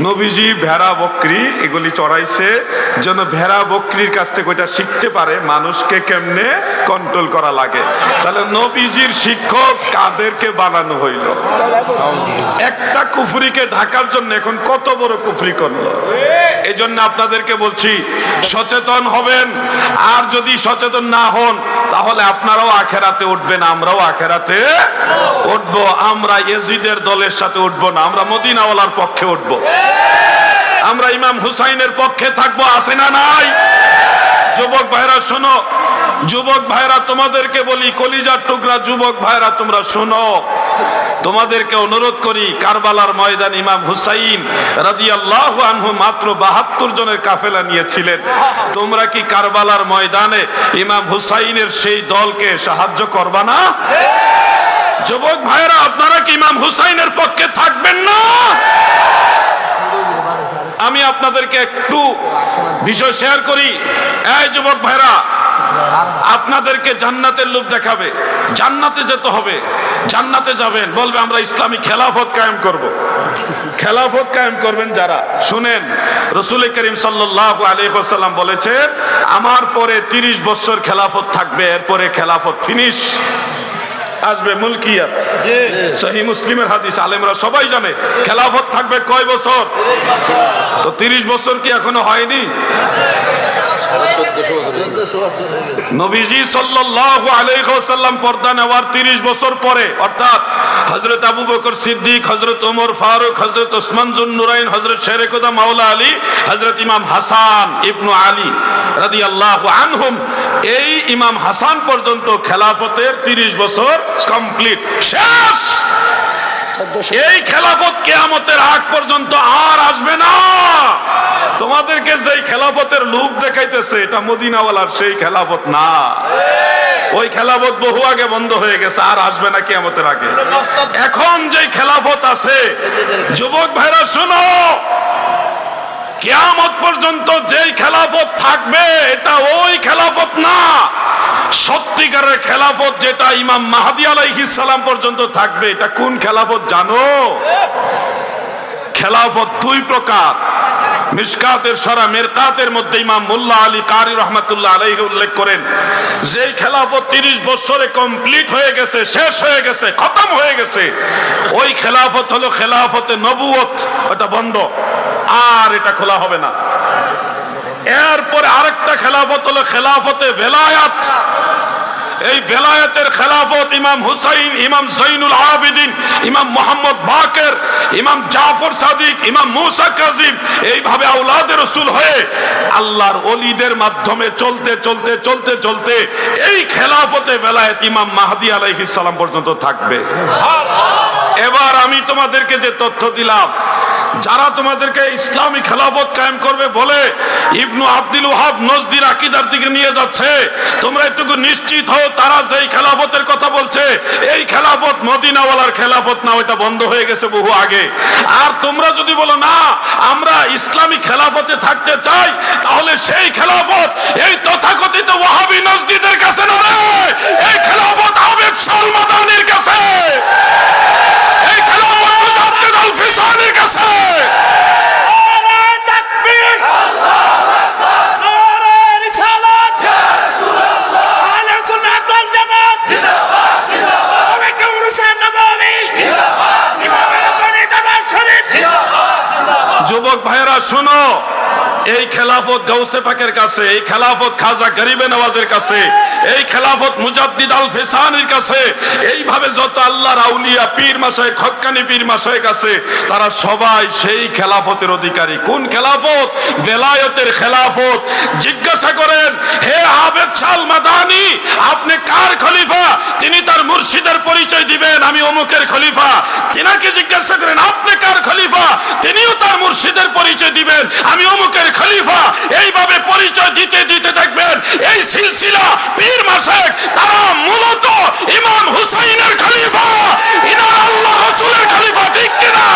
নবীজি ভেড়া, বকরি এগুলি চড়াইছে। যেন ভেড়া, বকরির কাছ থেকে ওইটা শিখতে পারে, মানুষকে কেমনে কন্ট্রোল করা লাগে। তাহলে নবীজির শিক্ষক কাদেরকে বানানো হইল? একটা কুফরিকে ঢাকার জন্য এখন কত বড় কুফরি করল? এই জন্য আপনাদেরকে বলছি, সচেতন হবেন। আর যদি সচেতন না হন, তাহলে আপনারাও আখেরাতে উঠবেন, আমরাও আখেরাতে উঠবো। আমরা এজিদের দলের সাথে উঠবো না, আমরা মদিনাওয়ালার পক্ষে উঠবো। আমরা ইমাম হুসাইনের পক্ষে থাকব, আছে না নাই? যুবক ভাইরা, শোনো। যুবক ভাইরা, তোমাদেরকে বলি, কলিজার টুকরা, যুবক ভাইরা, তোমরা শোনো। তোমাদেরকে অনুরোধ করি, কারবালার ময়দান ইমাম হুসাইন আনহু মাত্র বাহাত্তর জনের কাফেলা নিয়েছিলেন। তোমরা কি কারবালার ময়দানে ইমাম হুসাইনের সেই দলকে সাহায্য করবা না? যুবক ভাইরা, আপনারা কি ইমাম হুসাইনের পক্ষে থাকবেন না আমি আপনাদেরকে একটু বিষয় শেয়ার করি। এই যুবক ভাইরা, আপনাদেরকে জান্নাতের লোভ দেখাবে। জান্নাতে যেতে হবে, জান্নাতে যাবেন। বলবে, আমরা ইসলামী খেলাফত কায়েম করব। খেলাফত কায়েম করবেন যারা? শুনেন, রসুল করিম সাল্লাহ আলহাম বলেছেন, আমার পরে তিরিশ বছর খেলাফত থাকবে, এরপরে খেলাফত ফিনিশ আসবে মুলকিয়াত। সহি মুসলিমের হাদিস আলেমরা সবাই জানে। খেলাফত থাকবে কয় বছর? তো তিরিশ বছর কি এখনও হয়নি? নবীজি সাল্লাল্লাহু আলাইহি ওয়াসাল্লাম পর্দা নেওয়ার 30 বছর পরে অর্থাৎ হযরত আবু বকর সিদ্দিক হযরত ওমর ফারুক হযরত ওসমান জুন্নুরাইন হযরত শেরেকুদা মাওলা আলী হযরত ইমাম হাসান ইবনু আলী রাদিয়াল্লাহু আনহুম এই ইমাম হাসান পর্যন্ত খেলাফতের 30 বছর কমপ্লিট। শেষ! এই খেলাফত কেয়ামতের আগ পর্যন্ত আর আসবে না! তোমাদেরকে যেই খেলাফতের লোভ দেখাইতেছে, এটা মদিনাওয়ালার সেই খেলাফত না। ওই খেলাফত বহু আগে বন্ধ হয়ে গেছে, আর আসবে না কেয়ামতের আগে। এখন যেই খেলাফত আছে, যুবক ভাইরা শোনো, কেয়ামত পর্যন্ত যেই খেলাফত থাকবে, এটা ওই খেলাফত না। সত্যিকারের খেলাফত যেটা ইমাম মাহাদি আলাইহিস সালাম পর্যন্ত থাকবে, এটা কোন খেলাফত জানো? খেলাফত দুই প্রকার। মিসকাতের সরা মেরকাতের মধ্যে ইমাম মোল্লা আলী কারি রহমাতুল্লাহ আলাইহি উল্লেখ করেন যে খেলাফত 30 বছরে কমপ্লিট হয়ে গেছে, শেষ হয়ে গেছে, খতম হয়ে গেছে, ওই খেলাফত হলো খেলাফতে নবুয়ত, ওটা বন্ধ, আর এটা খোলা হবে না। এরপরে আরেকটা খেলাফত হলো খেলাফতে বেলায়াত এই বেলায়েতের খেলাফত ইমাম হুসাইন, ইমাম জৈনুল আবিদিন, ইমাম মোহাম্মদ বাকের, ইমাম জাফর সাদিক, ইমাম মুসা কাজিম এইভাবে আউলাদের রসুল হয়ে আল্লাহর অলিদের মাধ্যমে চলতে চলতে চলতে চলতে এই খেলাফতে বেলায়েত ইমাম মাহাদি আলাইহিস সালাম পর্যন্ত থাকবে। এবার আমি তোমাদেরকে যে তথ্য দিলাম যারা তোমাদেরকে ইসলামী খেলাফত কায়েম করবে বলে ইবনু আব্দুল ওহাব নজদির আকিদার দিকে নিয়ে যাচ্ছে, তোমরা একটু নিশ্চিত হও, তারা যেই খেলাফতের কথা বলছে, এই খেলাফত মদিনাওয়ালার খেলাফত না, ওইটা বন্ধ হয়ে গেছে বহু আগে। আর তোমরা যদি বলো, না, আমরা ইসলামী খেলাফতে থাকতে চাই, তাহলে সেই খেলাফত এই তথাকথিত ওয়াহাবি নজদিদের কাছে না রে এই খেলাফত আবেদ সালমাদানির কাছে এই খেলাফত মুজাদ্দিদ আল ফিসানির কাছে যুবক ভাইয়েরা শোনো, এই খেলাফত গৌসে পাকের কাছে, এই খেলাফত খাজা গরিবে নওয়াজের কাছে, এই খেলাফত মুজাদ্দিদ আল ফিসানির কাছে, এইভাবে যত আল্লাহর আউলিয়া পীর মাসায় খক্কানি পীর মাসায় কাছে, তারা সবাই সেই খেলাফতের অধিকারী। কোন খেলাফত? বেলায়তের খেলাফত। জিজ্ঞাসা করেন, হে আবেদ শাল মাদানি, আপনি কার খলিফা তিনি তার মুর্শিদের পরিচয় দিবেন, আমি অমুকের খলিফা। তিনাকে জিজ্ঞাসা করেন, আপনি কার খলিফা? তিনিও তার মুর্শিদের পরিচয় দিবেন, আমি অমুকের খলিফা। এইভাবে পরিচয় দিতে দিতে দেখবেন, এই সিলসিলা পীর মাসেক, তারা মূলত ইমাম হুসাইনের খলিফা। ইনার আল্লাহ রসুলের খলিফা, ঠিক কিনা?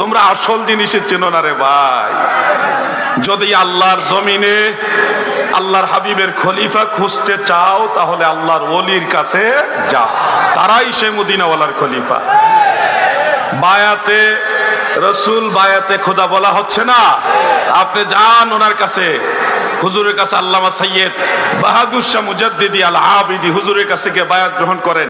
তোমরা আসল জিনিসের চেনো না রে ভাই। যদি আল্লাহর জমিনে আল্লাহর হাবিবের খলিফা খুঁজতে চাও, তাহলে আল্লাহর ওলির কাছে যাও। তারাই সে মদিনাওয়ালার খলিফা। বায়াতে রসুল, বায়াতে খোদা বলা হচ্ছে না। আপনি যান ওনার কাছে। হুজুরের কাছে আল্লামা সৈয়দ বাহাদুর শাহ মুজাদ্দিদি আল আবিদি হুজুরের কাছে গিয়ে বায়াত গ্রহণ করেন।